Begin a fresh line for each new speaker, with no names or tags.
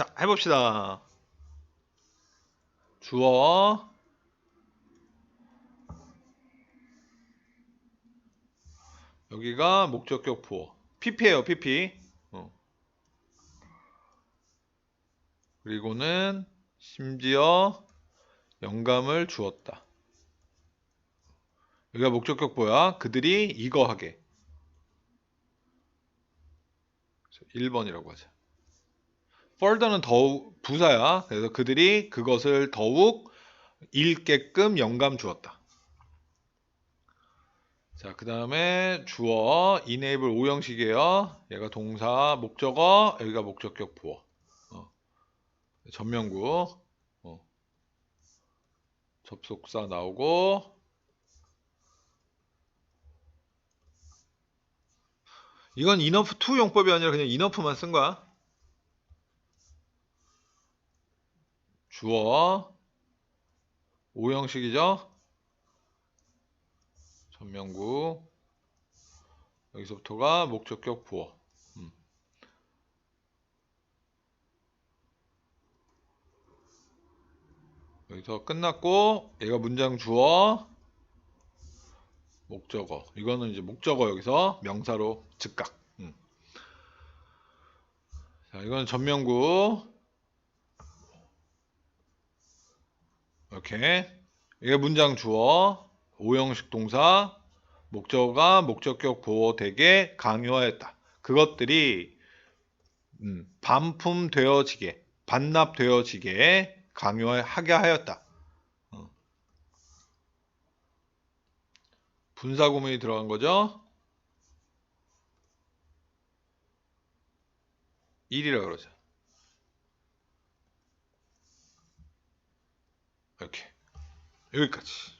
자, 해봅시다. 주어. 여기가 목적격 부호. PP예요, PP. 어. 그리고는 심지어 영감을 주었다. 여기가 목적격 부호야. 그들이 이거 하게. 1번이라고 하자. Further는 더욱 부사야. 그래서 그들이 그것을 더욱 읽게끔 영감 주었다. 자, 그 다음에 주어 enable 오형식이에요. 얘가 동사 목적어, 여기가 목적격 부어. 어. 전면구. 어. 접속사 나오고 이건 enough to 용법이 아니라 그냥 enough만 쓴 거야. 주어 오형식이죠. 전면구 여기서부터가 목적격 부어. 음. 여기서 끝났고 얘가 문장 주어 목적어. 이거는 이제 목적어 여기서 명사로 즉각. 음. 자, 이거는 전면구. 이렇게. 이게 문장 주어, 오형식 동사, 목적어가 목적격 보호되게 강요하였다. 그것들이 음, 반품되어지게, 반납되어지게 강요하게 하였다. 어. 분사 구문이 들어간 거죠. 1이라 그러죠. 이렇게 여기까지.